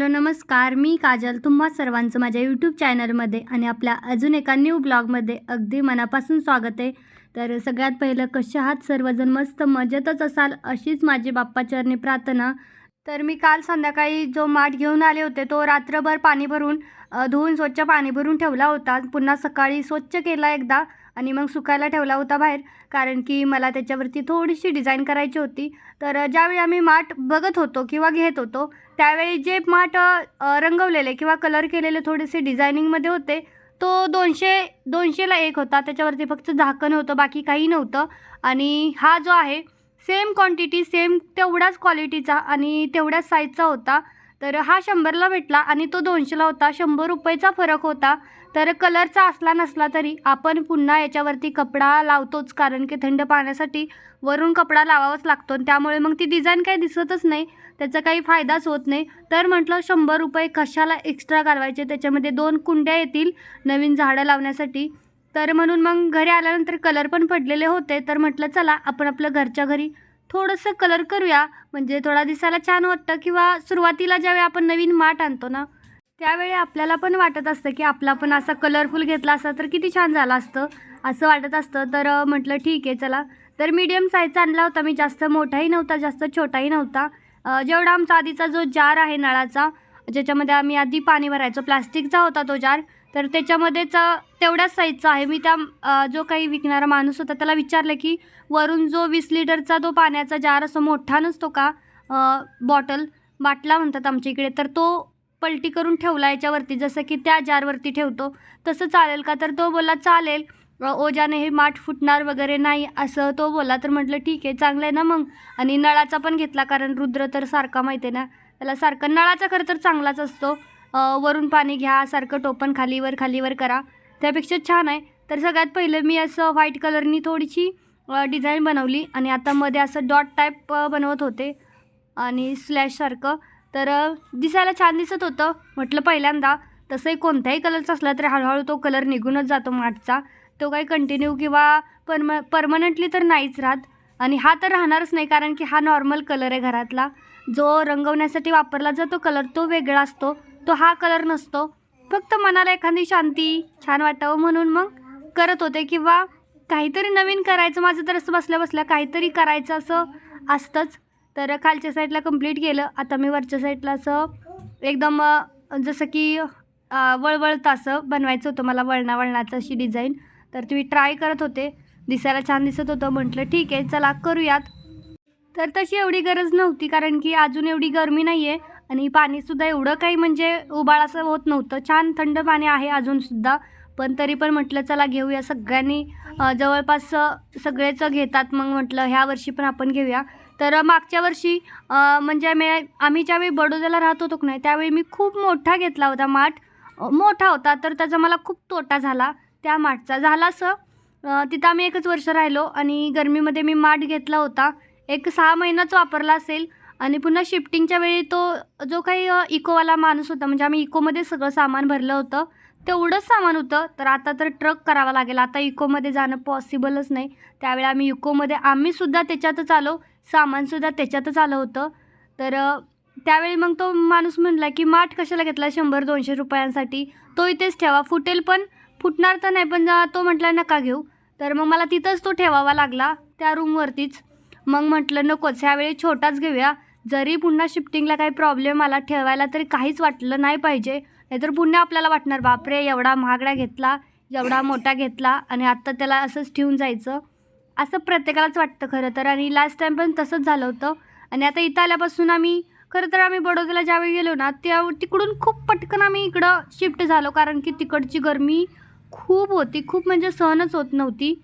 Hello नमस्कार. मी काजल. तुम्हा सर्वांचं माझ्या यूट्यूब चॅनलमध्ये आणि आपल्या अजून एका न्यू ब्लॉगमध्ये अगदी मनापासून स्वागत आहे. तर सगळ्यात पहिलं कसे आहात? सर्वजण मस्त मजेतच असाल अशीच माझी बाप्पाचरणी प्रार्थना. तर मी काल संध्याकाळी जो माठ घेऊन आले होते तो रात्रभर पाणी भरून धुवून स्वच्छ पाणी भरून ठेवला होता. पुन्हा सकाळी स्वच्छ केला एकदा आणि मग सुकायला ठेवला होता बाहेर कारण की मला त्याच्यावरती थोडीशी डिझाईन करायची होती. तर ज्यावेळी आम्ही माठ बघत होतो किंवा घेत होतो त्यावेळी जे माठ रंगवलेले किंवा कलर केलेले थोडेसे डिझायनिंगमध्ये होते तो दोनशे दोनशेला एक होता. त्याच्यावरती फक्त झाकण होतं बाकी काही नव्हतं. आणि हा जो आहे सेम क्वांटिटी सेम तेवढ्याच क्वालिटीचा आणि तेवढ्याच साईजचा होता. तर हा शंभरला भेटला आणि तो दोनशेला होता. शंभर रुपयेचा फरक होता. तर कलरचा असला नसला तरी आपण पुन्हा याच्यावरती कपडा लावतोच कारण की थंड पाण्यासाठी वरून कपडा लावावाच लागतो आणि त्यामुळे मग ती डिझाईन काही दिसतच नाही त्याचा काही फायदाच होत नाही. तर म्हटलं शंभर रुपये कशाला एक्स्ट्रा घालवायचे? त्याच्यामध्ये दोन कुंड्या येतील नवीन झाडं लावण्यासाठी. तर म्हणून मग घरी आल्यानंतर कलर पण पडलेले होते. तर म्हटलं चला आपण आपलं घरच्या घरी थोडंसं कलर करूया. म्हणजे थोडा दिसायला छान वाटतं किंवा सुरुवातीला ज्यावेळी आपण नवीन माठ आणतो ना त्यावेळी आपल्याला पण वाटत असतं की आपला पण असा कलरफुल घेतला असता तर किती छान झालं असतं असं वाटत असतं. तर म्हटलं ठीक आहे चला. तर मीडियम साईजचा आणला होता मी जास्त मोठाही नव्हता जास्त छोटाही नव्हता. जेवढा आमचा आधीचा जो जार आहे नळाचा ज्याच्यामध्ये आम्ही आधी पाणी भरायचो प्लास्टिकचा होता तो जार तर त्याच्यामध्येच तेवढ्याच साईजचा आहे. मी त्या जो काही विकणारा माणूस होता त्याला विचारलं की वरून जो वीस लिटरचा तो पाण्याचा जार असं मोठा नसतो का? बॉटल बाटला म्हणतात आमच्या इकडे. तर तो पलटी करून ठेवला याच्यावरती जसं की त्या जारवरती ठेवतो. तसं चालेल का? तर तो बोला चालेल. ओजाने हे माठ फुटणार वगैरे नाही असं तो बोला तर म्हटलं ठीक आहे चांगलं आहे ना मग? आणि नळाचा पण घेतला कारण रुद्र तर सारखा माहिती आहे ना. त्याला सारखं नळाचा खरं तर चांगलाच असतो. वरून पाणी घ्या सारखं टोपण खालीवर खालीवर करा. त्यापेक्षा छान आहे. तर सगळ्यात पहिलं मी असं व्हाईट कलरनी थोडीशी डिझाईन बनवली. आणि आता मध्ये असं डॉट टाईप बनवत होते. आणि स्लॅशसारखं तर दिसायला छान दिसत होतं. म्हटलं पहिल्यांदा तसंही कोणत्याही कलरचा असला तरी हळूहळू तो कलर निघूनच जातो माठचा तो काही कंटिन्यू किंवा परम परमनंटली तर नाहीच राहत. आणि हा तर राहणारच नाही कारण की हा नॉर्मल कलर आहे घरातला. जो रंगवण्यासाठी वापरला जातो कलर तो वेगळा असतो. तो हा कलर नसतो. फक्त मनाला एखादी शांती छान वाटावं म्हणून मग करत होते किंवा काहीतरी नवीन करायचं माझं तर असं बसल्या बसल्या काहीतरी करायचं असं असतंच. तर खालच्या साईडला कंप्लीट केलं. आता मी वरच्या साईडला असं एकदम जसं की अ, वळवळतं असं बनवायचं होतं मला वळणा वळणाचं अशी डिझाईन तर तुम्ही ट्राय करत होते. दिसायला छान दिसत होतं. म्हटलं ठीक आहे चला करूयात. तर तशी एवढी गरज नव्हती कारण की अजून एवढी गरमी नाही आहे आणि पाणीसुद्धा एवढं काही म्हणजे उबाळ असं होत नव्हतं. छान थंड पाणी आहे अजूनसुद्धा पण तरी पण म्हटलं चला घेऊया. सगळ्यांनी जवळपास सगळेच घेतात. मग म्हटलं ह्या वर्षी पण आपण घेऊया. तर मागच्या वर्षी म्हणजे मी आम्ही ज्यावेळी बडोद्याला राहत होतो की नाही त्यावेळी मी खूप मोठा घेतला होता माठ. मोठा होता तर त्याचा मला खूप तोटा झाला त्या माठचा. झाला असं तिथं आम्ही एकच वर्ष राहिलो आणि गरमीमध्ये मी माठ घेतला होता. एक सहा महिनाच वापरला असेल आणि पुन्हा शिफ्टिंगच्या वेळी तो जो काही इकोवाला माणूस होता म्हणजे आम्ही इकोमध्ये सगळं सामान भरलं होतं. तेवढंच सामान होतं तर आता तर ट्रक करावा लागेल. आता इकोमध्ये जाणं पॉसिबलच नाही. त्यावेळी आम्ही इकोमध्ये आम्हीसुद्धा त्याच्यातच आलो. सामानसुद्धा त्याच्यातच आलं होतं. तर त्यावेळी मग तो माणूस म्हणला की माठ कशाला घेतला शंभर दोनशे रुपयांसाठी? तो इथेच ठेवा. फुटेल पण फुटणार तर नाही पण तो म्हटला नका घेऊ. तर मग मला तिथंच तो ठेवावा लागला त्या रूमवरतीच. मग म्हटलं नकोच ह्यावेळी छोटाच घेऊया. जरी पुन्हा शिफ्टिंगला काही प्रॉब्लेम आला ठेवायला तरी काहीच वाटलं नाही पाहिजे. नाहीतर पुन्हा आपल्याला वाटणार बापरे एवढा महागडा घेतला एवढा मोठा घेतला आणि आत्ता त्याला असंच ठेवून जायचं. असं प्रत्येकालाच वाटतं खरं तर. आणि लास्ट टाईम पण तसंच झालं होतं. आणि आता इथं आल्यापासून आम्ही खरं तर आम्ही बडोद्याला ज्यावेळी गेलो ना त्या तिकडून खूप पटकन आम्ही इकडं शिफ्ट झालो. कारण की तिकडची गरमी खूप होती. खूप म्हणजे सहनच होत नव्हती.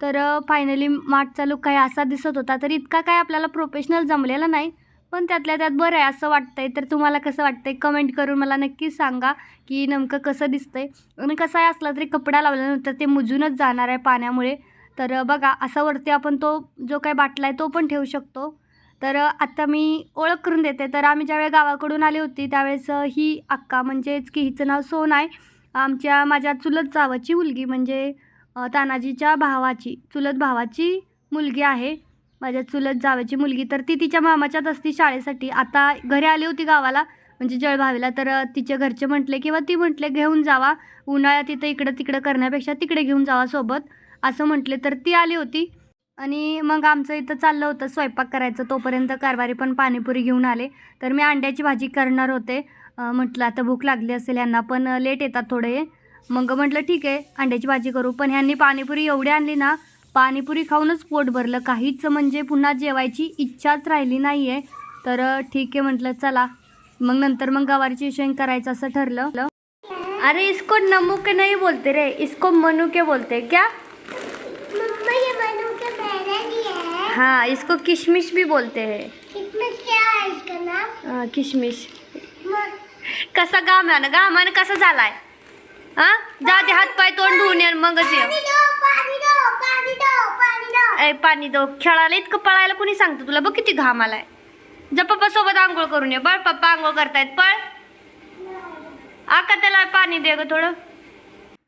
तर फायनली माठचा लुक काही असा दिसत होता. तर इतका काय आपल्याला प्रोफेशनल जमलेला नाही. पण त्यातल्या त्यात बरं आहे असं वाटतं आहे तर तुम्हाला कसं वाटतं आहे कमेंट करून मला नक्की सांगा की नेमकं कसं दिसतं आहे आणि कसं आहे असला तरी कपडा लावल्यानंतर ते मुजूनच जाणार आहे पाण्यामुळे. तर बघा असा वरती आपण तो जो काही बाटला आहे तो पण ठेवू शकतो. तर आता मी ओळख करून देते. तर आम्ही ज्यावेळी गावाकडून आली होती त्यावेळेस ही अक्का म्हणजेच की हिचं नाव सोन आहे. आमच्या माझ्या चुलत जावाची मुलगी म्हणजे तानाजीच्या भावाची चुलत भावाची मुलगी आहे. माझ्या चुलत जावाची मुलगी. तर ती तिच्या मामाच्यात असती शाळेसाठी. आता घरी आली होती गावाला म्हणजे जळभावीला तर तिचे घरचे म्हटले किंवा ती म्हटले घेऊन जावा. उन्हाळ्यात तिथं इकडं तिकडं करण्यापेक्षा तिकडे घेऊन जावा सोबत. असं म्हटले तर ती आली होती. आणि मग आमचं इथं चाललं होतं स्वयंपाक करायचं. तोपर्यंत कारवारी पण पाणीपुरी घेऊन आले. तर मी अंड्याची भाजी करणार होते. म्हटलं आता भूक लागली असेल यांना पण लेट येतात थोडे. मग म्हटलं ठीक आहे अंड्याची भाजी करू. पण ह्यांनी पाणीपुरी एवढी आणली ना पाणीपुरी खाऊनच पोट भरलं. काहीच म्हणजे पुन्हा जेवायची इच्छाच राहिली नाही आहे तर ठीक आहे म्हटलं चला. मग नंतर मग गवारीची शेंग करायचं असं ठरलं. अरे इसको नमू के नाही बोलते रे. इसको मनू के बोलते. क्या मम्मा ये बनू के पहले दिया है हाँ इसको किशमिश भी बोलते हैं। इसमें क्या है इसका नाम? अ, किशमिश। म- कसा गामानं गामानं कसा झालाय? हा जा ते हात पाय तोंड धुवून ये मगच ये. पानी दो पानी दो पानी दो पानी दो. ए पाणी दो. खेळायला इतकं पळायला कोणी सांगतं तुला? बघ किती घाम आलाय. जा पप्पा सोबत आंघोळ करून ये. बळ पप्पा आंघोळ करतायत पळ. आका त्याला पाणी दे ग थोडं.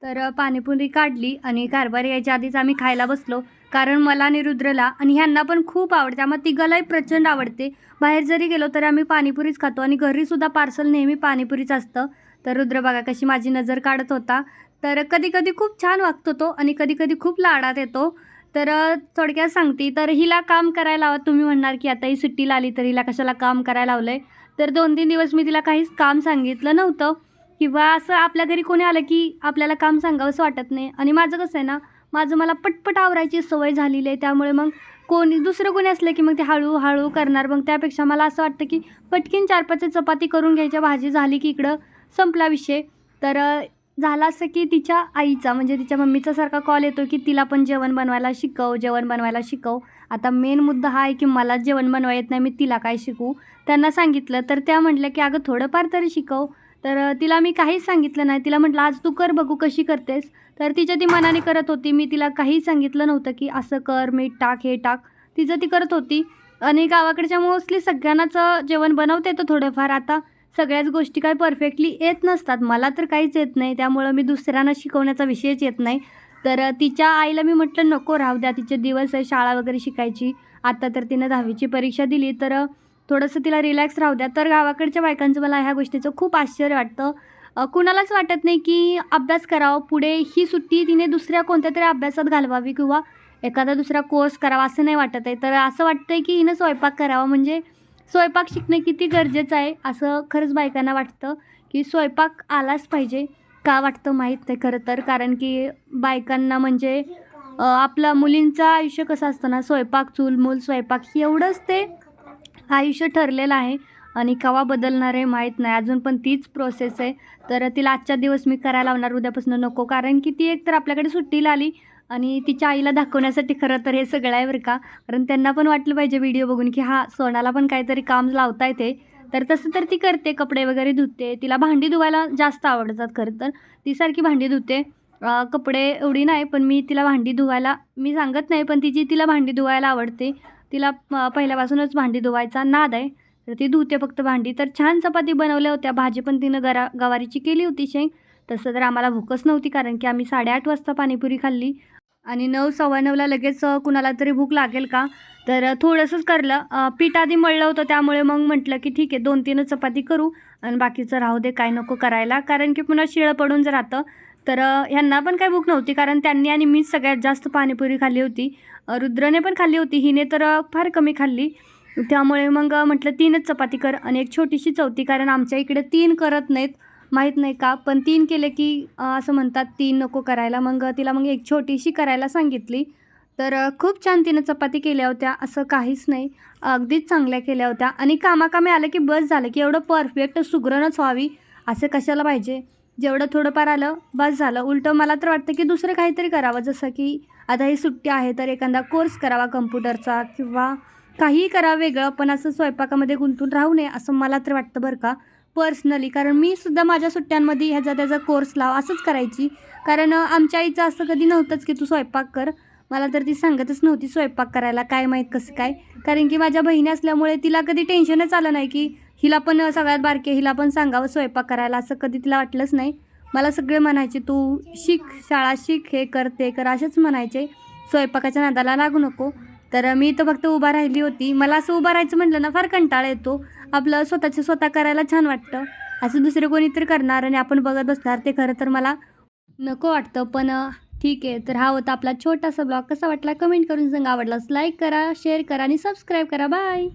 तर पाणीपुरी काढली आणि कारभारी यायच्या आधीच आम्ही खायला बसलो. कारण मला आणि रुद्रला आणि ह्यांना पण खूप आवडते. आम्हाला तिघालाही प्रचंड आवडते. बाहेर जरी गेलो तरी आम्ही पाणीपुरीच खातो आणि घरीसुद्धा पार्सल नेहमी पाणीपुरीच असतं. तर रुद्र बघा कशी माझी नजर काढत होता. तर कधी कधी खूप छान वागतो तो आणि कधी कधी खूप लाडात येतो. तर थोडक्यात सांगते. तर हिला काम करायला लावा. तुम्ही म्हणणार की आता ही सुट्टीला आली तर हिला कशाला काम करायला लावलं आहे तर दोन तीन दिवस मी तिला काहीच काम सांगितलं नव्हतं. किंवा असं आपल्या घरी कोणी आलं की आपल्याला काम सांगावंसं वाटत नाही. आणि माझं कसं आहे ना माझं मला पटपट आवरायची सवय झालेली आहे. त्यामुळे मग कोणी दुसरं कोणी असलं की मग ते हळूहळू करणार. मग त्यापेक्षा मला असं वाटतं की पटकीन चार पाच चपाती करून घ्यायच्या. भाजी झाली की इकडं संपला विषय. तर झाला झालं असं की तिच्या आईचा म्हणजे तिच्या मम्मीचा सारखा कॉल येतो की तिला पण जेवण बनवायला शिकव जेवण बनवायला शिकव. आता मेन मुद्दा हा आहे की मला जेवण बनवाय येत नाही मी तिला काय शिकवू? त्यांना सांगितलं. तर त्या म्हटल्या की अगं थोडंफार तरी शिकव. तर तिला मी काहीच सांगितलं नाही. तिला म्हटलं आज तू कर बघू कशी करतेस. तर तिच्या ती मनाने करत होती. मी तिला काहीच सांगितलं नव्हतं की असं कर मीठ टाक हे टाक. तिचं ती करत होती. आणि गावाकडच्या मोस्टली सगळ्यांनाच जेवण बनवता येतं थोडंफार. आता सगळ्याच गोष्टी काय परफेक्टली येत नसतात. मला तर काहीच येत नाही. त्यामुळं मी दुसऱ्यांना शिकवण्याचा विषयच येत नाही. तर तिच्या आईला मी म्हटलं नको राहू द्या. तिचे दिवस आहे शाळा वगैरे शिकायची. आता तर तिनं दहावीची परीक्षा दिली. तर थोडंसं तिला रिलॅक्स राहू द्या. तर गावाकडच्या बायकांचं मला ह्या गोष्टीचं खूप आश्चर्य वाटतं. कुणालाच वाटत नाही की अभ्यास करावा. पुढे ही सुट्टी तिने दुसऱ्या कोणत्या तरी अभ्यासात घालवावी किंवा एखादा दुसरा कोर्स करावा असं नाही वाटत आहे. तर असं वाटतं आहे की हिनं स्वयंपाक करावा. म्हणजे स्वयंपाक शिकणं किती गरजेचं आहे असं खरंच बायकांना वाटतं की स्वयंपाक आलाच पाहिजे. का वाटतं माहीत नाही खरं तर. कारण की बायकांना म्हणजे आपलं मुलींचं आयुष्य कसं असतं ना स्वयंपाक चूल मूल स्वयंपाक एवढंच ते आयुष्य ठरलेलं आहे आणि कवा बदलणार आहे माहीत नाही. अजून पण तीच प्रोसेस आहे. तर तिला आजच्या दिवस मी करायला लावणार उद्यापासून नको. कारण की ती एक तर आपल्याकडे सुट्टीला आली आणि तिच्या आईला दाखवण्यासाठी खरं तर हे सगळं आहे बरं का. कारण त्यांना पण वाटलं पाहिजे व्हिडिओ बघून की हा सोनाला पण काहीतरी काम लावता येते. तर तसं तर ती करते कपडे वगैरे धुते. तिला भांडी धुवायला जास्त आवडतात खरं तर. ती सारखी भांडी धुते. कपडे एवढी नाही पण मी तिला भांडी धुवायला मी सांगत नाही पण तिची तिला भांडी धुवायला आवडते तिला पहिल्यापासूनच भांडी धुवायचा नाद आहे. तर ती धुते फक्त भांडी. तर छान चपाती बनवल्या होत्या. भाजी पण तिनं गरा गवारीची केली होती शेंग. तसं तर आम्हाला भूकच नव्हती कारण की आम्ही साडेआठ वाजता पाणीपुरी खाल्ली. आणि नऊ सव्वा नऊला लगेच कुणाला तरी भूक लागेल का? तर थोडंसंच करलं. पीठ आधी मळलं होतं. त्यामुळे मग म्हटलं की ठीक आहे दोन तीनच चपाती करू. आणि बाकीचं राहू दे काय नको करायला. कारण की पुन्हा शिळं पडून जर राहतं. तर ह्यांना पण काही भूक नव्हती. कारण त्यांनी आणि मीच सगळ्यात जास्त पाणीपुरी खाल्ली होती. रुद्रने पण खाल्ली होती. हिने तर फार कमी खाल्ली. त्यामुळे मग म्हटलं तीनच चपाती कर आणि एक छोटीशी चौथी कारण आमच्या इकडे तीन करत नाहीत. माहीत नाही का? पण तीन केले की असं म्हणतात तीन नको करायला. मग तिला मग एक छोटीशी करायला सांगितली. तर खूप छान तिनं चपाती केल्या होत्या. असं काहीच नाही. अगदीच चांगल्या केल्या होत्या. आणि कामाकामी आलं की बस झालं की एवढं परफेक्ट सुगरणच व्हावी. असं कशाला पाहिजे? जेवढं थोडंफार आलं बस झालं. उलटं मला तर वाटतं की दुसरं काहीतरी करावं. जसं की आता ही सुट्टी आहे तर एखादा कोर्स करावा कम्प्युटरचा किंवा काहीही करावं वेगळं पण असं स्वयंपाकामध्ये गुंतून राहू नये असं मला तर वाटतं बरं का पर्सनली. कारण मी सुद्धा माझ्या सुट्ट्यांमध्ये ह्याचा त्याचा कोर्स लाव असंच करायची. कारण आमच्या आईचं असं कधी नव्हतंच की तू स्वयंपाक कर. मला तर ती सांगतच नव्हती स्वयंपाक करायला काय माहीत कसं काय. कारण की माझ्या बहिणी असल्यामुळे तिला कधी टेन्शनच आलं नाही की हिला पण सगळ्यात बारके हिला पण सांगावं स्वयंपाक करायला. असं कधी तिला वाटलंच नाही. मला सगळे म्हणायचे तू शिक शाळा शिक हे कर ते कर असेच म्हणायचे. स्वयंपाकाच्या नादाला लागू नको. तर मी तर फक्त उभा राहिली होती. मला असं उभं राहायचं म्हटलं ना फार कंटाळा येतो. आपलं स्वतःचं स्वतः करायला छान वाटतं. असं दुसरे कोणीतरी करणार आणि आपण बघत बसणार ते खरं तर मला नको वाटतं. पण ठीक आहे. तर हा होता आपला छोटासा ब्लॉग. कसा वाटला कमेंट करून सांगा. आवडलास लाईक करा शेअर करा आणि सबस्क्राईब करा. बाय!